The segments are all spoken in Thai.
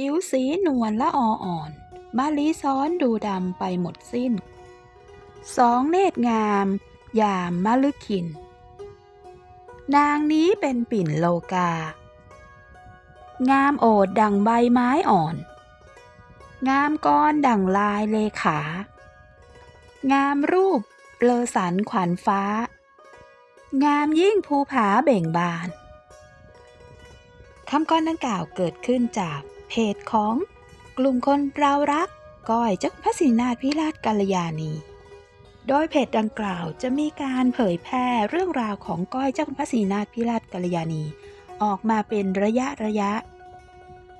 ผิวสีนวลละอออ่อนมาลีซ้อนดูดำไปหมดสิ้น สองเนตรงาม ยามมะลึกขิน นางนี้เป็นปิ่นโลกา งามโอดดังใบไม้อ่อน งามก้อนดังลายเลขา งามรูปเลอสันขวัญฟ้า งามยิ่งภูผาเบ่งบานคำก้อนดังกล่าวเกิดขึ้นจาก เพจของกลุ่มคนเรารักก้อยจักพรรดินาถพิราชกัลยาณีโดยเพจดังกล่าวจะมีการเผยแพร่เรื่องราวของก้อยเจ้าคุณพระศรีนาถพิราชกัลยาณี ออกมาเป็นระยะระยะ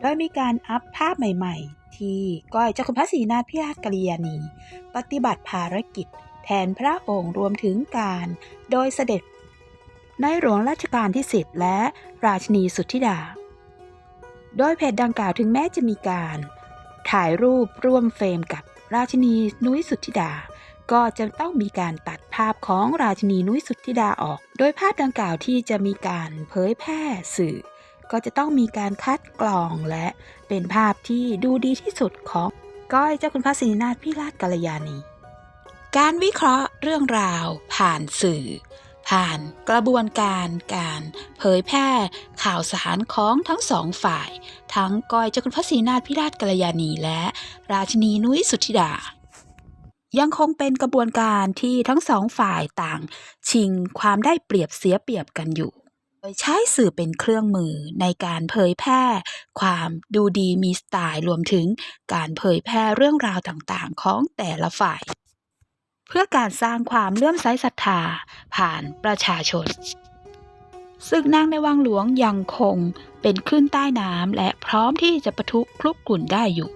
โดยมีการอัพภาพใหม่ ๆ ที่ก้อยเจ้าคุณพระศรีนาถพิราชกัลยาณี ปฏิบัติภารกิจ แทนพระองค์รวมถึงการ โดยเสด็จในหลวงรัชกาลที่ 10 และราชินีสุทธิดา โดยเพจดังกล่าวถึงแม้จะมีการ ถ่ายรูปร่วมเฟรมกับราชินีนุ้ยสุทธิดา ก็จะต้องมีการตัดภาพของราชินีนุ้ยสุทธิดาออก โดยภาพดังกล่าวที่จะมีการเผยแพร่สื่อ ก็จะต้องมีการคัดกรองและเป็นภาพที่ดูดีที่สุดของก้อยเจ้าคุณพระศรีนาถพิราชกัลยาณี การวิเคราะห์เรื่องราวผ่านสื่อ ผ่านกระบวนการการเผยแพร่ข่าวสารของทั้งสองฝ่าย ทั้งก้อยเจ้าคุณพระศรีนาถพิราชกัลยาณีและ ราชินีนุ้ยสุธิดา ยังคงเป็นกระบวนการที่ทั้งสองฝ่ายต่างชิงความได้เปรียบเสียเปรียบกันอยู่โดยใช้สื่อเป็นเครื่องมือในการเผยแพร่ ความดูดีมีสไตล์รวมถึงการเผยแพร่เรื่องราวต่างๆ ของแต่ละฝ่าย เพื่อการสร้างความเลื่อมใสศรัทธาผ่านประชาชนศึกนางในวังหลวงยังคงเป็นขึ้นใต้น้ำและพร้อมที่จะประทุคลุกกลุ่นได้อยู่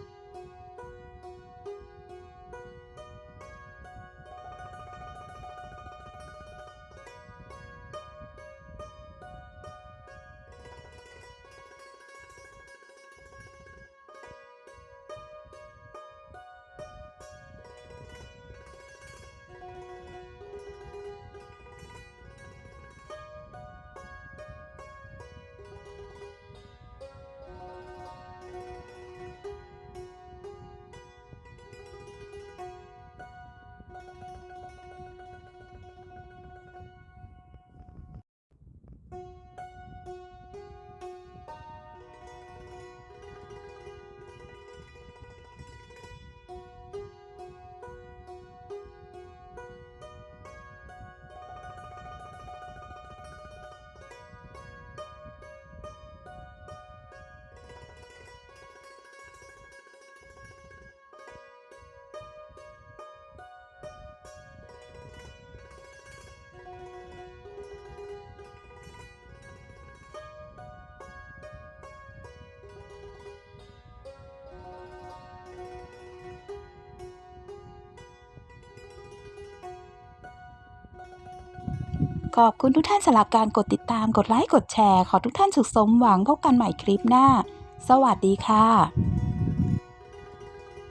ขอบคุณทุกท่านสำหรับการกดติดตาม กดไลค์ กดแชร์ ขอทุกท่านสุขสมหวังพบกันใหม่คลิปหน้า สวัสดีค่ะ